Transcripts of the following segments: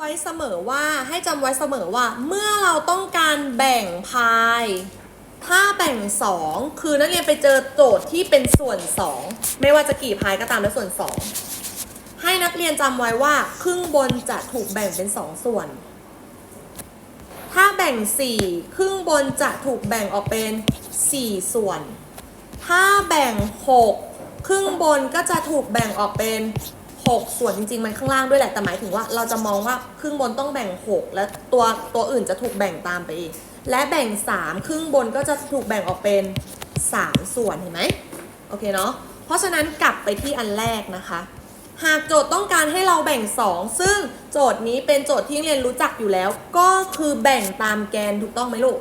ไว้เสมอว่าให้จำไว้เสมอว่า เมื่อเราต้องการแบ่งพาย ถ้าแบ่ง 2 คือนักเรียนไปเจอโจทย์ที่เป็นส่วน 2 ไม่ว่าจะกี่พายก็ตามและส่วน 2 ให้นักเรียนจำไว้ว่าครึ่งบนจะถูกแบ่งเป็น 2 ส่วน ถ้าแบ่ง 4 ครึ่งบนจะถูกแบ่งออกเป็น 4 ส่วน ถ้าแบ่ง 6 ครึ่งบนก็จะถูกแบ่งออกเป็น 6 ส่วนจริง ๆ มันข้างล่างด้วยแหละแต่หมายถึงว่าเราจะมองว่าครึ่งบนต้องแบ่ง 6 และตัวตัวอื่นจะถูกแบ่งตามไปอีก และแบ่ง 3 ครึ่งบนก็จะถูกแบ่งออกเป็น 3 ส่วนเห็นไหมโอเคเนาะเพราะฉะนั้นกลับไปที่อันแรกนะคะ หากโจทย์ต้องการให้เราแบ่ง 2 ซึ่งโจทย์นี้เป็นโจทย์ที่เรียนรู้จักอยู่แล้ว ก็คือแบ่งตามแกนถูกต้องไหมลูก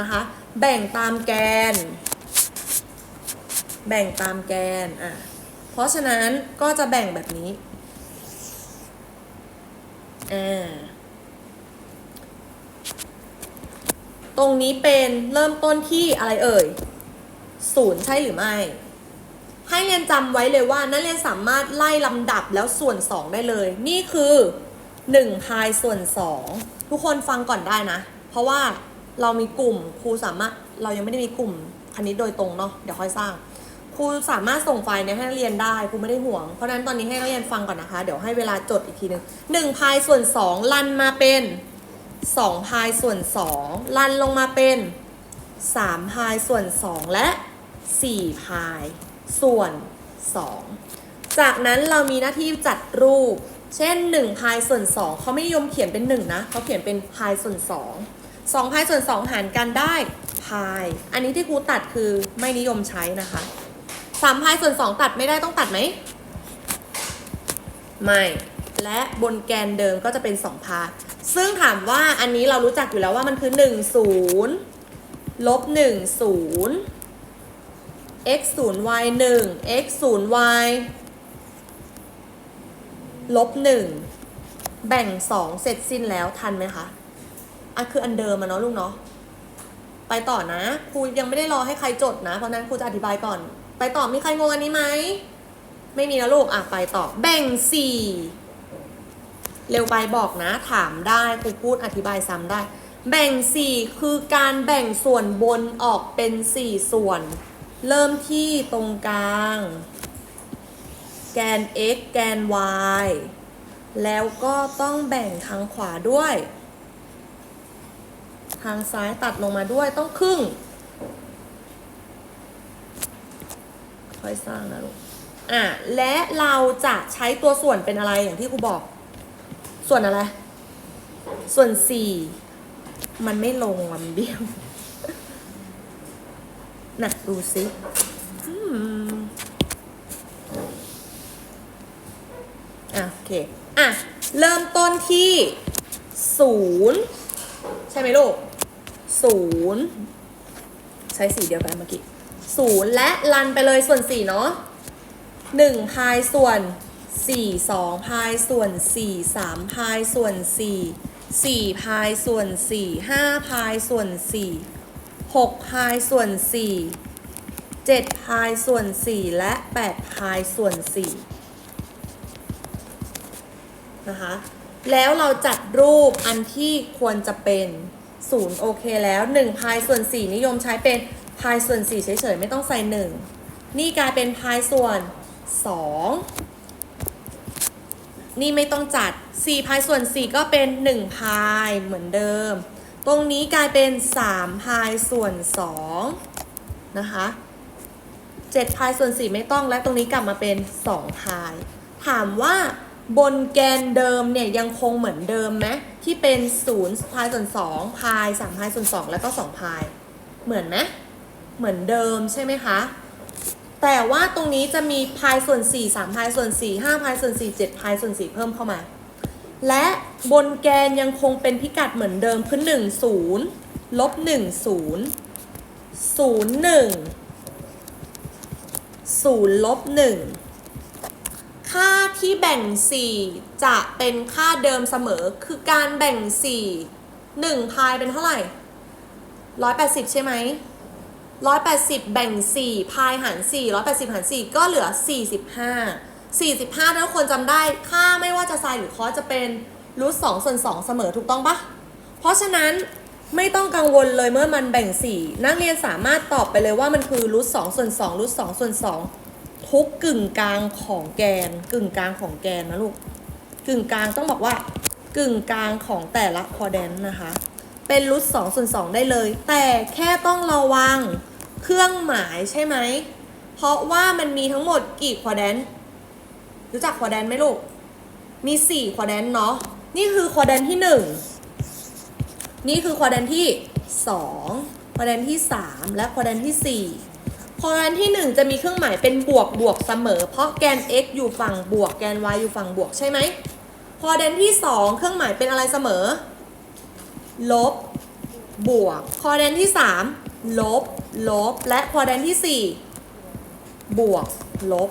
นะคะ แบ่งตามแกน แบ่งตามแกนอะ เพราะฉะนั้นก็จะแบ่งแบบนี้อ่าตรงนี้เป็นเริ่มต้นที่อะไรเอ่ยศูนย์ใช่หรือไม่ ให้เรียนจำไว้เลยว่านักเรียนสามารถไล่ลำดับแล้วส่วน 2 ได้เลย นี่คือ1พายส่วน 2 ทุกคนฟังก่อนได้นะ เพราะว่าเรามีกลุ่มครูสามารถเรายังไม่ได้มีกลุ่มคณิตโดยตรงเนาะเดี๋ยวค่อยสร้าง ครูสามารถส่งไฟล์เนี้ยให้นักเรียนได้ครูไม่ได้ห่วง เพราะฉะนั้นตอนนี้ให้นักเรียนฟังก่อนนะคะ เดี๋ยวให้เวลาจดอีกทีหนึ่งหนึ่งพายส่วน2ลันมาเป็น2พายส่วน2ลันลงมาเป็น3พายส่วน2และ4พายส่วน2จากนั้นเรามีหน้าที่จัดรูป เช่น1พายส่วน2เขาไม่นิยมเขียนเป็น1นะเขาเขียนเป็นพายส่วน2 2พายส่วน2หารกันได้พาย อันนี้ที่ครูตัดคือไม่นิยมใช้นะคะ 3พายส่วน2ตัดไม่ได้ต้องตัดไหม ไม่ และบนแกนเดิมก็จะเป็น2พายซึ่งถามว่าอันนี้เรารู้จักอยู่แล้วว่ามันคือ1 0ลบ1 0 x 0 y 1 x 0 y ลบ1แบ่ง2เสร็จสิ้นแล้วทันไหมคะอะคืออันเดิมอะเนาะลูกเนาะไปต่อนะครูยังไม่ได้รอให้ใครจดนะ เพราะนั้นครูจะอธิบายก่อน ไปต่อมีใครงงอันนี้ไหม ไม่มีนะลูกอะไปต่อ แบ่ง4เร็วไปบอกนะ ถามได้ครูพูดอธิบายซ้ำได้ แบ่ง4คือการแบ่งส่วนบนออกเป็น4ส่วน เริ่มที่ตรงกลาง แกน x แกน y แล้วก็ต้องแบ่งทางขวาด้วย ทางซ้ายตัดลงมาด้วยต้องครึ่ง ค่อยสร้างนะลูกอะและเราจะใช้ตัวส่วนเป็นอะไรอย่างที่ครูบอก ส่วนอะไร ส่วน4มันไม่ลงมันเบี้ยวน่ะดูสิอืมอะโอเค อะ เริ่มต้นที่ศูนย์ใช่ไหมลูกศูนย์ใช้สีเดียวกันเมื่อกี้ ศูนย์และลันไปเลยส่วนสี่เนาะหนึ่งพายส่วนสี่สองพายส่วนสี่สามพายส่วนสี่สี่พายส่วนสี่ห้าพายส่วนสี่หกพายส่วนสี่เจ็ดพายส่วนสี่และแปดพายส่วนสี่นะคะแล้วเราจัดรูปอันที่ควรจะเป็นศูนย์โอเคแล้ว 1 พายส่วน 4 นิยมใช้เป็น พายส่วน 4 เฉยๆ ไม่ต้องใส่ 1 นี่กลายเป็นพายส่วน 2 นี่ไม่ต้องจัด 4 พายส่วน 4 ก็เป็น 1 พายเหมือนเดิม ตรงนี้กลายเป็น 3 พายส่วน 2 นะคะ7พายส่วน 4 ไม่ต้องและตรงนี้กลับมาเป็น 2 พาย ถามว่าบนแกนเดิมเนี่ยยังคงเหมือนเดิมไหมที่เป็น0พายส่วน2พาย3พายส่วน2แล้วก็2พาย เหมือนไหม เหมือนเดิมใช่ไหมคะ แต่ว่าตรงนี้จะมีพายส่วน 4 3พายส่วน 4 5พายส่วน 4 7พายส่วน 4 เพิ่มเข้ามา และบนแกนยังคงเป็นพิกัดเหมือนเดิมคือ1 0ลบ1 0 0 1 0ลบ1ค่าที่แบ่ง 4 จะเป็นค่าเดิมเสมอ คือการแบ่ง 4 1 พายเป็นเท่าไหร่ 180 ใช่ไหม 180 แบ่ง 4 พายหาร 4 180 หาร 4 ก็เหลือ 45 45ถ้าทุกคนจำได้ค่าไม่ว่าจะไซน์หรือคอสจะเป็นรูทสองส่วนสองเสมอถูกต้องปะเพราะฉะนั้นไม่ต้องกังวลเลยเมื่อมันแบ่งสี่นักเรียนสามารถตอบไปเลยว่ามันคือรูทสองส่วนสองรูทสองส่วนสองทุกกึ่งกลางของแกน กึ่งกลางของแกนนะลูกกึ่งกลางต้องบอกว่ากึ่งกลางของแต่ละคอแดนนะคะ เป็นรูทสองส่วนสองได้เลย แต่แค่ต้องระวังเครื่องหมายใช่ไหม เพราะว่ามันมีทั้งหมดกี่ควอแดนรู้จักควอแดนไหมลูก มีสี่ควอแดนเนาะ นี่คือควอแดนที่หนึ่ง นี่คือควอแดนที่สองควอแดนที่สามและควอแดนที่สี่ควอแดนที่หนึ่งจะมีเครื่องหมายเป็นบวกบวกเสมอ เพราะแกน x อยู่ฝั่งบวกแกน y อยู่ฝั่งบวกใช่ไหมควอแดนที่สองเครื่องหมายเป็นอะไรเสมอ ลบบวกคอแดนที่สามลบ ลบ และคอแดนที่สี่บวก ลบ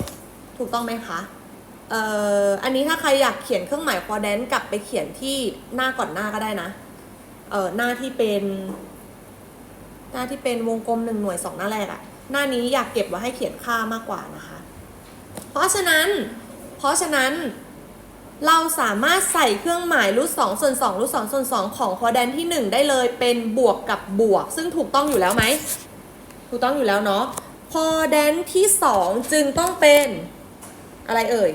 ถูกต้องไหมคะเอ่ออันนี้ถ้าใครอยากเขียนเครื่องหมายคอแดนกลับไปเขียนที่หน้าก่อนหน้าก็ได้นะเอ่อหน้าที่เป็น หน้าที่เป็นวงกลมหนึ่งหน่วยสองหน้าแรกอะหน้านี้อยากเก็บไว้ให้เขียนค่ามากกว่านะคะ เพราะฉะนั้น เพราะฉะนั้น เราสามารถใส่เครื่องหมายรูทสองส่วนสองรูทสองส่วนสองของคอแดนที่หนึ่งได้เลยเป็นบวกกับบวก ซึ่งถูกต้องอยู่แล้วไหมถูกต้องอยู่แล้วเนาะคอแดนที่สองจึงต้องเป็นอะไรเอ่ย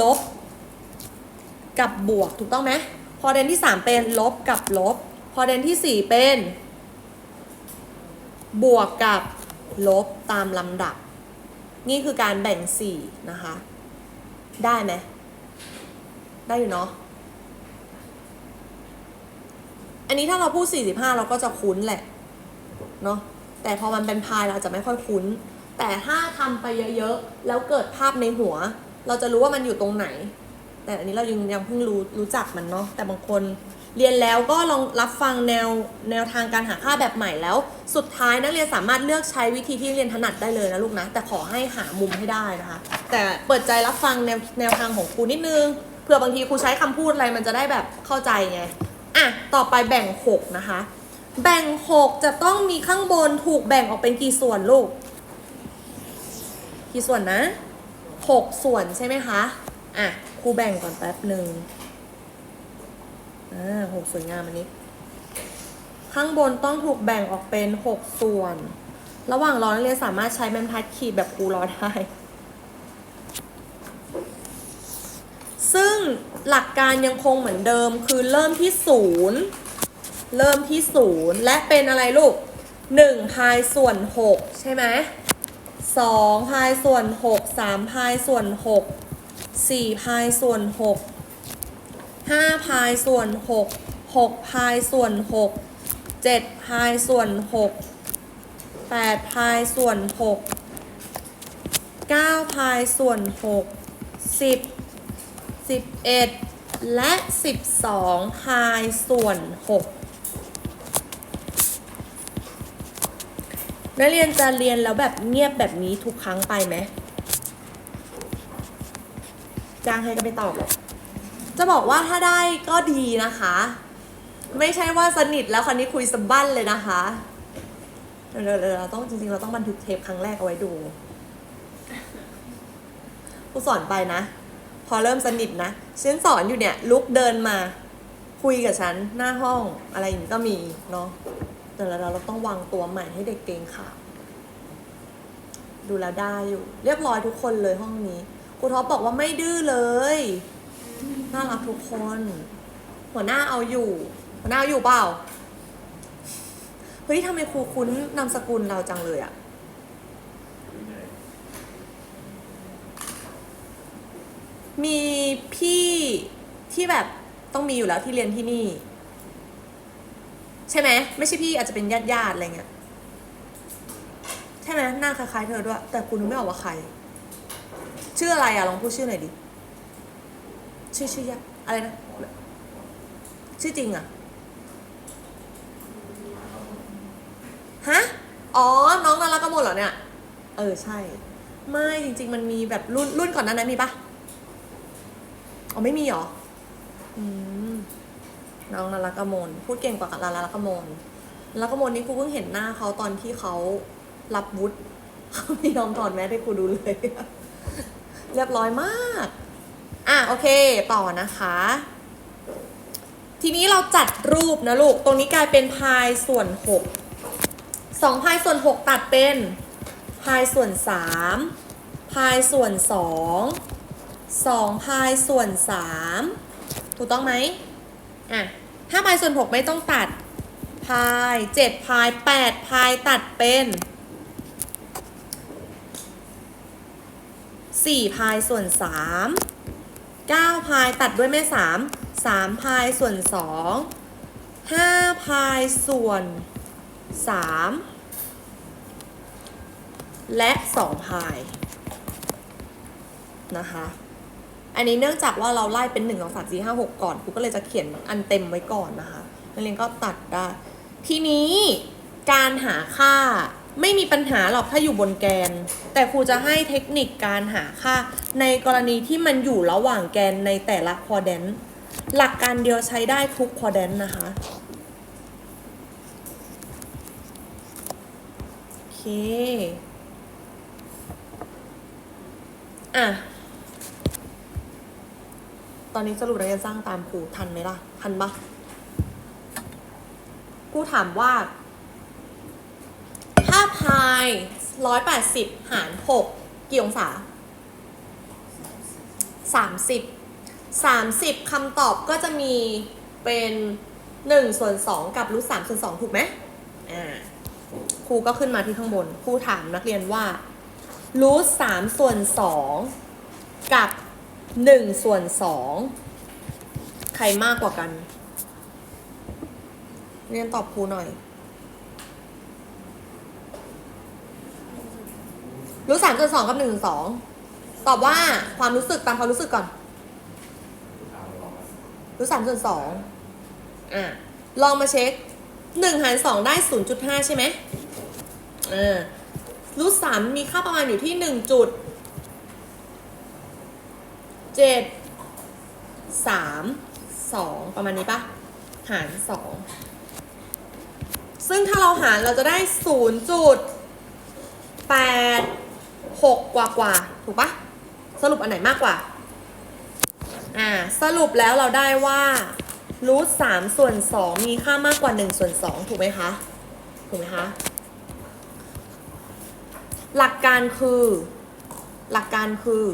ลบ กับบวกถูกต้องไหมคอแดนที่สามเป็นลบกับลบคอแดนที่สี่เป็น บวกกับลบตามลำดับ นี่คือการแบ่งสี่นะคะ ได้ไหม ได้อยู่เนาะ อันนี้ถ้าเราพูด 45 เราก็จะคุ้นแหละ เนาะ แต่พอมันเป็นพายเราจะไม่ค่อยคุ้น แต่ถ้าทำไปเยอะๆ แล้วเกิดภาพในหัว เราจะรู้ว่ามันอยู่ตรงไหน แต่อันนี้เรายังยังเพิ่งรู้รู้จักมันเนาะ แต่บางคนเรียนแล้วก็ลองรับฟังแนวแนวทางการหาค่าแบบใหม่แล้ว สุดท้ายนักเรียนสามารถเลือกใช้วิธีที่เรียนถนัดได้เลยนะลูกนะ แต่ขอให้หามุมให้ได้นะคะ แต่เปิดใจรับฟังแนวแนวทางของครูนิดนึง ผื่อบางทีครูใช้คำพูดอะไรมันจะได้แบบเข้าใจไงอะต่อไปแบ่ง 6 นะคะ แบ่ง 6 จะต้องมีข้างบนถูกแบ่งออกเป็นกี่ส่วนลูก กี่ส่วนนะ 6 ส่วนใช่ไหมคะอะครูแบ่งก่อนแป๊บหนึ่งอ่าหกสวยงามอันนี้ ข้างบนต้องถูกแบ่งออกเป็น 6 ส่วน ระหว่างรอนักเรียนสามารถใช้แมมทัดขีดแบบครูรอได้ ซึ่งหลักการยังคงเหมือนเดิมคือเริ่มที่ศูนย์เริ่มที่ศูนย์และเป็นอะไรลูก1พายส่วน6ใช่ไหม2พายส่วน6 3พายส่วน6 4พายส่วน6 5พายส่วน6 6พายส่วน6 7พายส่วน6 8พายส่วน6 9พายส่วน6 10 11 และ 12 พายส่วน 6 นักเรียนจะเรียนแล้วแบบเงียบแบบนี้ทุกครั้งไปไหมจ้างให้ก็ไม่ตอบหรอก จะบอกว่าถ้าได้ก็ดีนะคะ ไม่ใช่ว่าสนิทแล้วคันนี้คุยสบั้นเลยนะคะเดี๋ยวเราต้องจริงๆ เราต้องบันทึกเทปครั้งแรกเอาไว้ดูครูสอนไปนะ อเริ่มสนิทนะฉันสอนอยู่เนี่ยลุกเดินมาคุยกับฉันหน้าห้องอะไรอย่างนี้ก็มีเนาะแต่เราเราต้องวางตัวใหม่ให้เด็กเก่งค่ะ ดูแลได้อยู่ เรียบร้อยทุกคนเลยห้องนี้ครูท็อปบอกว่าไม่ดื้อเลยน่ารักทุกคน หัวหน้าเอาอยู่ หัวหน้าเอาอยู่เปล่าเฮ้ยทำไมครูคุ้นนามสกุลเราจังเลยอะ มีพี่ที่แบบต้องมีอยู่แล้วที่เรียนที่นี่ ใช่ไหมไม่ใช่พี่อาจจะเป็นญาติญาติๆอะไรเงี้ยใช่ไหมหน้าคล้ายๆเธอด้วย แต่คุณนึกไม่ออกว่าใคร ชื่ออะไรอะลองพูดชื่อหน่อยดิชื่อชื่อยากอะไรนะ ชื่อจริงอะฮะอ๋อ น้องนารักกมลเหรอเนี่ย เออใช่ ไม่จริง ๆ มันมีแบบรุ่นรุ่นก่อนนั้นนั้นมีปะ อ๋อไม่มีเหรอ อืมน้องนารักกมลพูดเก่งกว่าลาลาลักกมลลาลักกมลนี่ครูเพิ่งเห็นหน้าเขาตอนที่เขารับวุฒิเขาไม่ยอมถอดแมสให้ครูดูเลย เรียบร้อยมาก อะโอเค ต่อนะคะ ทีนี้เราจัดรูปนะลูก ตรงนี้กลายเป็นพายส่วน6 2พายส่วน6ตัดเป็นพายส่วน3พายส่วน2 2พายส่วน 3 ถูกต้องไหมอะถ้าพายส่วน 6 ไม่ต้องตัดพาย7พาย8พายตัดเป็น4พายส่วน 3 9พายตัดด้วยแม่ 3 3พายส่วน 2 5พายส่วน 3 และ 2 พายนะคะ อันนี้เนื่องจากว่าเราไล่เป็น1 2 3 4 5 6 ก่อนครูก็เลยจะเขียนอันเต็มไว้ก่อนนะคะนักเรียนก็ตัดได้ทีนี้การหาค่าไม่มีปัญหาหรอกถ้าอยู่บนแกน แต่ครูจะให้เทคนิคการหาค่า ในกรณีที่มันอยู่ระหว่างแกนในแต่ละคอเดนหลักการเดียวใช้ได้ทุกคอเดนนะคะโอเคอะ ตอนนี้สรุปนักเรียนสร้างตามครูทันไหมล่ะ ทันปะกูถามว่า ถ้าพายร้อยแปดสิบหารหกกี่องศาสามสิบสามสิบคำตอบก็จะมีเป็นหนึ่งส่วนสองกับรูทสามส่วนสองถูกไหมอ่าครูก็ขึ้นมาที่ข้างบน ครูถามนักเรียนว่ารูทสามส่วนสองกับ หนึ่งส่วนสองใครมากกว่ากัน เรียนตอบครูหน่อย รู้สามส่วนสองกับหนึ่งส่วนสองตอบว่าความรู้สึกตามความรู้สึกก่อน รู้สามส่วนสองอะลองมาเช็คหนึ่งหารสองได้ศูนย์จุดห้าใช่ไหมอ่ารู้สามมีค่าประมาณอยู่ที่หนึ่งจุด เจ็ดสามสองประมาณนี้ปะหารสองซึ่งถ้าเราหารเราจะได้ศูนย์จุดแปดหกกว่ากว่าถูกปะสรุปอันไหนมากกว่า อ่า สรุปแล้วเราได้ว่ารูทสามส่วนสองมีค่ามากกว่าหนึ่งส่วนสองถูกไหมคะ ถูกไหมคะ หลักการคือ หลักการคือ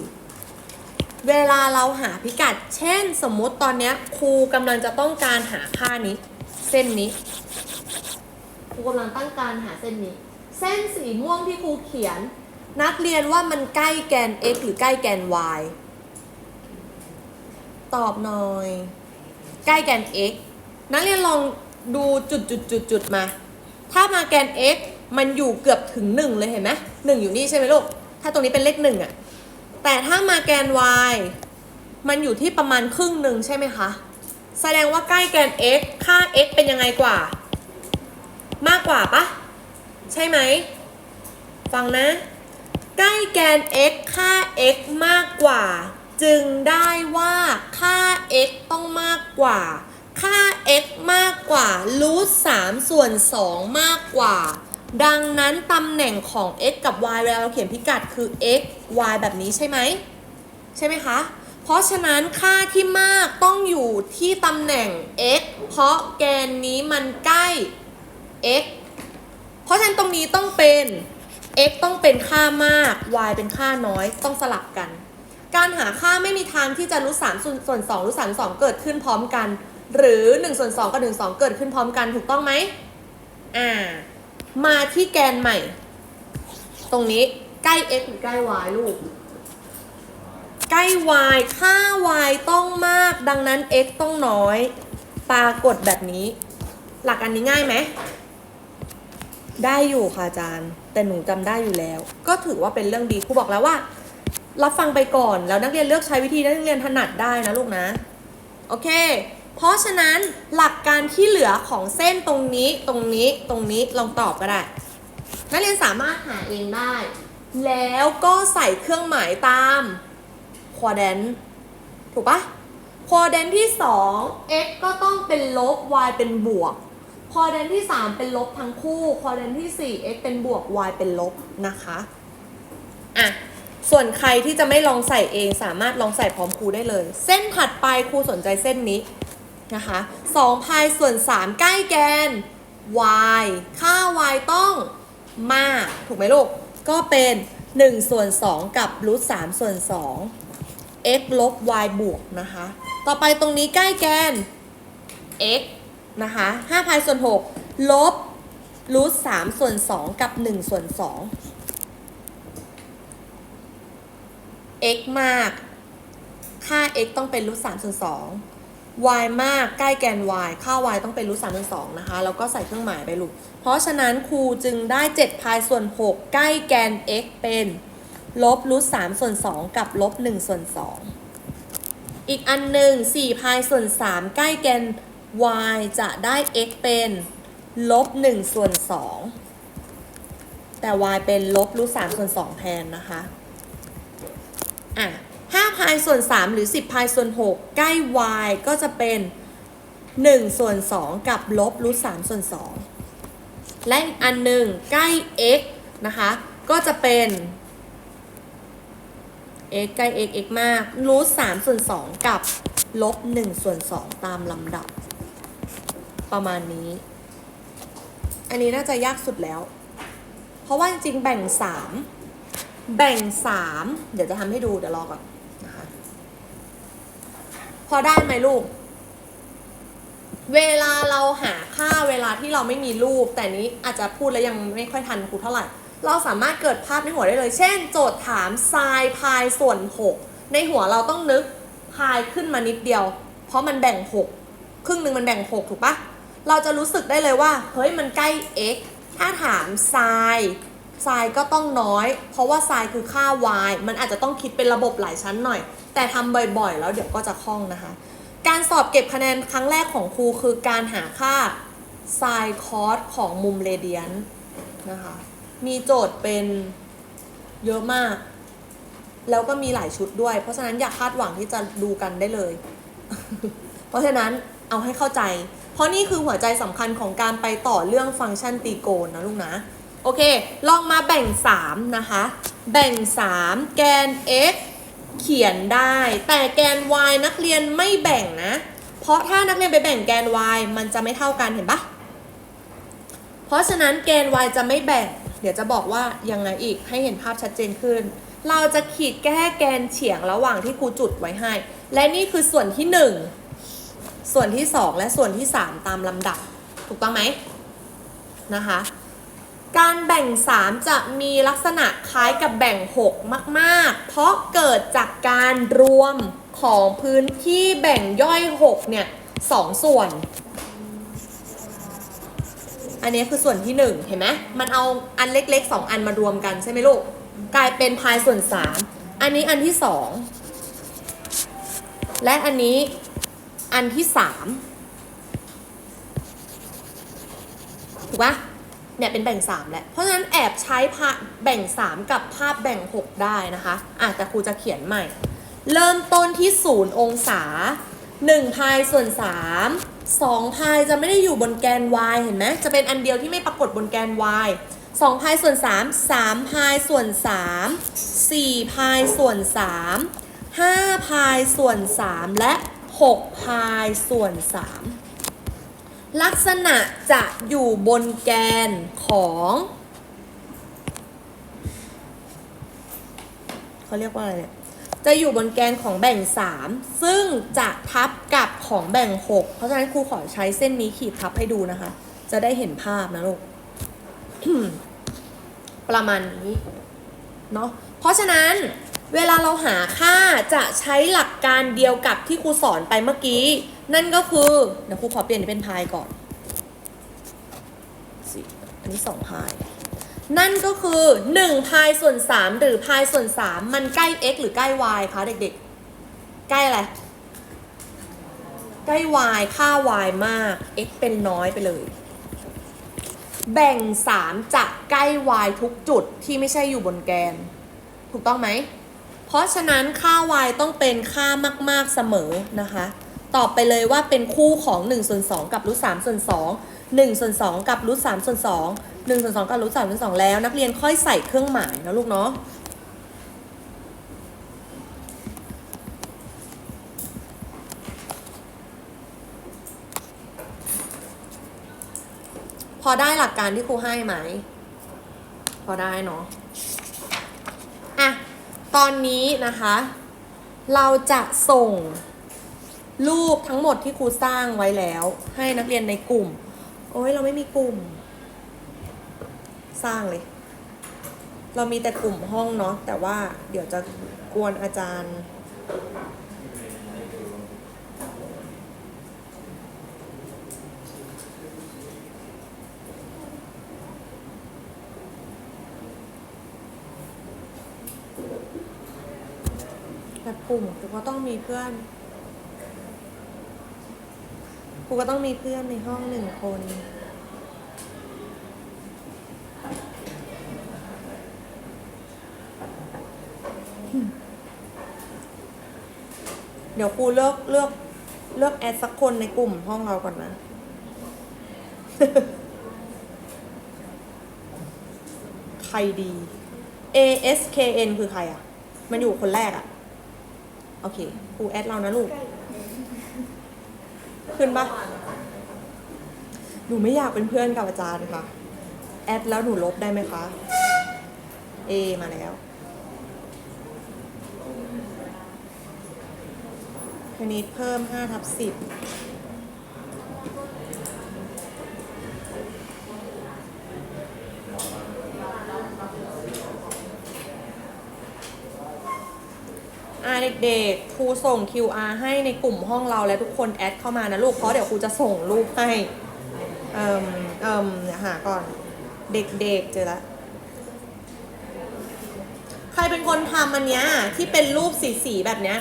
เวลาเราหาพิกัด เช่นสมมุติตอนนี้ครูกำลังจะต้องการหาค่านี้ เส้นนี้ ครูกำลังตั้งการหาเส้นนี้ เส้นสีม่วงที่ครูเขียน นักเรียนว่ามันใกล้แกน x หรือใกล้แกน y ตอบหน่อย ใกล้แกน x นักเรียนลองดูจุดจุดจุดจุดมา ถ้ามาแกน x มันอยู่เกือบถึง 1 เลยเห็นไหมหนึ่งอยู่นี่ใช่ไหมลูก ถ้าตรงนี้เป็นเลขหนึ่งอะ แต่ถ้ามาแกน y มันอยู่ที่ประมาณครึ่งหนึ่งใช่ไหมคะ แสดงว่าใกล้แกน x ค่า x เป็นยังไงกว่า มากกว่าปะใช่ไหม ฟังนะ ใกล้แกน x ค่า x มากกว่า จึงได้ว่าค่า x ต้องมากกว่า ค่า x มากกว่ารูท3ส่วน2มากกว่า ดังนั้นตำแหน่งของ x กับ y เวลาเราเขียนพิกัดคือ x y แบบนี้ใช่ไหมใช่ไหมคะ เพราะฉะนั้นค่าที่มากต้องอยู่ที่ตำแหน่ง x เพราะแกนนี้มันใกล้ x เพราะฉะนั้นตรงนี้ต้องเป็น x ต้องเป็นค่ามาก y เป็นค่าน้อยต้องสลับกัน การหาค่าไม่มีทางที่จะรู้3ส่วนส่วน2รู้3 2เกิดขึ้นพร้อมกัน หรือ1ส่วน2กับ1 2 เกิดขึ้นพร้อมกันถูกต้องไหมอ่า มาที่แกนใหม่ ตรงนี้ใกล้ x หรือใกล้ y ลูก ใกล้ y ค่า y ต้องมาก ดังนั้น x ต้องน้อย ปรากฏแบบนี้ หลักอันนี้ง่ายไหม ได้อยู่ค่ะอาจารย์ แต่หนูจำได้อยู่แล้ว ก็ถือว่าเป็นเรื่องดีครูบอกแล้วว่า รับฟังไปก่อนแล้วนักเรียนเลือกใช้วิธีที่นักเรียนถนัดได้นะลูกนะ โอเค เพราะฉะนั้นหลักการที่เหลือของเส้นตรงนี้ตรงนี้ตรงนี้ลองตอบก็ได้นักเรียนสามารถหาเองได้ แล้วก็ใส่เครื่องหมายตามควอแดนถูกปะควอแดนที่ 2 x ก็ต้องเป็นลบ y เป็นบวกคอร์เดนที่ 3 เป็นลบทั้งคู่คอร์เดนที่ 4 x เป็นบวก y เป็นลบนะคะอะส่วนใครที่จะไม่ลองใส่เองสามารถลองใส่พร้อมครูได้เลย เส้นถัดไปครูสนใจเส้นนี้ นะคะ2พายส่วน 3 ใกล้แกน y ค่า y ต้องมาก ถูกไหมลูก ก็เป็น 1 ส่วน 2 กับรูท3ส่วน 2 x ลบ y บวกนะคะ ต่อไปตรงนี้ใกล้แกน x นะคะ5พายส่วน 6 ลบรูท3ส่วน 2 กับ 1 ส่วน 2 x มาก ค่า x ต้องเป็นรูท3ส่วน 2 y มากใกล้แกน y ค่า y ต้องเป็นรูท3ส่วน2นะคะ แล้วก็ใส่เครื่องหมายไปลูก เพราะฉะนั้นครูจึงได้7พายส่วน 6 ใกล้แกน x เป็นลบรูท3ส่วน2กับลบ1ส่วน2อีกอันหนึ่ง4พายส่วน 3 ใกล้แกน y จะได้ x เป็นลบ1ส่วน2แต่ y เป็นลบรูท3ส่วน2แทนนะคะ อะ พายส่วน 3 หรือ 10พายส่วน 6 ใกล้ y ก็จะเป็น 1 ส่วน 2 กับลบรูท3ส่วน 2 และอีกอันหนึ่งใกล้ x นะคะ ก็จะเป็น x ใกล้ x x มากรูท3ส่วน 2 กับลบ1ส่วน 2 ตามลำดับ ประมาณนี้ อันนี้น่าจะยากสุดแล้ว เพราะว่าจริงๆแบ่ง 3 แบ่ง 3 เดี๋ยวจะทำให้ดู เดี๋ยวรอก่อน พอได้ไหมลูก เวลาเราหาค่าเวลาที่เราไม่มีรูป แต่นี้อาจจะพูดแล้วยังไม่ค่อยทันครูเท่าไหร่ เราสามารถเกิดภาพในหัวได้เลย เช่น โจทย์ถามไซน์พายส่วน 6 ในหัวเราต้องนึกพายขึ้นมานิดเดียว เพราะมันแบ่ง 6 ครึ่งหนึ่งมันแบ่ง 6 ถูกปะเราจะรู้สึกได้เลยว่า เฮ้ยมันใกล้ x ถ้าถามไซ น์ไซน์ก็ต้องน้อย เพราะว่าไซน์คือค่า y มันอาจจะต้องคิดเป็นระบบหลายชั้นหน่อย แต่ทำบ่อยๆ แล้วเดี๋ยวก็จะคล่องนะคะ การสอบเก็บคะแนนครั้งแรกของครูคือการหาค่าไซน์คอสของมุมเรเดียนนะคะ มีโจทย์เป็นเยอะมาก แล้วก็มีหลายชุดด้วย เพราะฉะนั้นอย่าคาดหวังที่จะดูกันได้เลย เพราะฉะนั้นเอาให้เข้าใจ เพราะนี่คือหัวใจสำคัญของการไปต่อเรื่องฟังก์ชันตีโกนนะลูกนะ โอเค ลองมาแบ่ง 3 นะคะ แบ่ง 3 แกน x เขียนได้ แต่แกน y นักเรียนไม่แบ่งนะ เพราะถ้านักเรียนไปแบ่งแกน y มันจะไม่เท่ากันเห็นปะเพราะฉะนั้นแกน y จะไม่แบ่ง เดี๋ยวจะบอกว่ายังไงอีกให้เห็นภาพชัดเจนขึ้น เราจะขีดแก้แกนเฉียงระหว่างที่ครูจุดไว้ให้ และนี่คือส่วนที่ 1 ส่วนที่ 2 และส่วนที่ 3 ตามลำดับ ถูกต้องไหมนะคะ การแบ่ง 3 จะมีลักษณะคล้ายกับแบ่ง 6 มากๆ เพราะเกิดจากการรวมของพื้นที่แบ่งย่อย 6 เนี่ยสองส่วน อันนี้คือส่วนที่ 1 เห็นไหมมันเอาอันเล็กๆ 2 อันมารวมกันใช่ไหมลูก กลายเป็นพายส่วน 3 อันนี้อันที่ 2 และอันนี้อันที่ 3 ถูกปะ เนี่ยเป็นแบ่ง 3 แหละ เพราะฉะนั้นแอบใช้ภาพแบ่ง 3 กับภาพแบ่ง 6 ได้นะคะอะแต่ครูจะเขียนใหม่ เริ่มต้นที่ 0 องศา 1 พายส่วน 3 2 พายจะไม่ได้อยู่บนแกน y เห็นไหมจะเป็นอันเดียวที่ไม่ปรากฏบนแกน y 2 พายส่วน 3 3 พายส่วน 3 4 พายส่วน 3 5 พายส่วน 3 และ 6 พายส่วน 3 ลักษณะจะอยู่บนแกนของเขาเรียกว่าอะไรเนี่ยจะอยู่บนแกนของแบ่ง 3 ซึ่งจะทับกับของแบ่ง 6 เพราะฉะนั้นครูขอใช้เส้นนี้ขีดทับให้ดูนะคะ จะได้เห็นภาพนะลูก ประมาณนี้เนาะเพราะฉะนั้นเวลาเราหาค่าจะใช้หลักการเดียวกับที่ครูสอนไปเมื่อกี้ นั่นก็คือ เดี๋ยวครูขอเปลี่ยนเป็นพายก่อนสิอันนี้สองพาย นั่นก็คือ1พายส่วน 3 หรือพายส่วน 3 มันใกล้ x หรือใกล้ y คะเด็กๆ ใกล้อะไร ใกล้ y ค่า y มาก x เป็นน้อยไปเลย แบ่ง 3 จะใกล้ y ทุกจุดที่ไม่ใช่อยู่บนแกน ถูกต้องไหม เพราะฉะนั้นค่า y ต้องเป็นค่ามาก ๆเสมอนะคะ ตอบไปเลยว่าเป็นคู่ของ1ส่วน2กับรูท3ส่วน2 1ส่วน2กับรูท3ส่วน2 1ส่วน2กับรูท3ส่วน2แล้ว นักเรียนค่อยใส่เครื่องหมายนะลูกเนาะพอได้หลักการที่ครูให้ไหม พอได้เนาะอะตอนนี้นะคะ เราจะส่ง รูปทั้งหมดที่ครูสร้างไว้แล้ว ให้นักเรียนในกลุ่ม โอ้ยเราไม่มีกลุ่ม สร้างเลย เรามีแต่กลุ่มห้องเนาะแต่ว่าเดี๋ยวจะกวนอาจารย์แบบกลุ่มก็ต้องมีเพื่อน กูก็ต้องมีเพื่อนในห้องหนึ่งคน เดี๋ยวครูเลือกเลือกเลือกแอดสักคนในกลุ่มห้องเราก่อนนะ ใครดี A S K N คือใครอะ มันอยู่คนแรกอะ โอเค ครูแอดเรานะลูก ขึ้นปะหนูไม่อยากเป็นเพื่อนกับอาจารย์ค่ะ แอดแล้วหนูลบได้ไหมคะ เอมาแล้วคณิตเพิ่ม5ทับ10อ่ เด็กๆ ครูส่ง QR ให้ในกลุ่มห้องเราและทุกคนแอดเข้ามานะลูก เพราะเดี๋ยวครูจะส่งรูปให้ เอ่มเอ่มเดี๋ยวหาก่อน เด็กๆ เจอละใครเป็นคนทำอันเนี้ยที่เป็นรูปสีๆแบบเนี้ย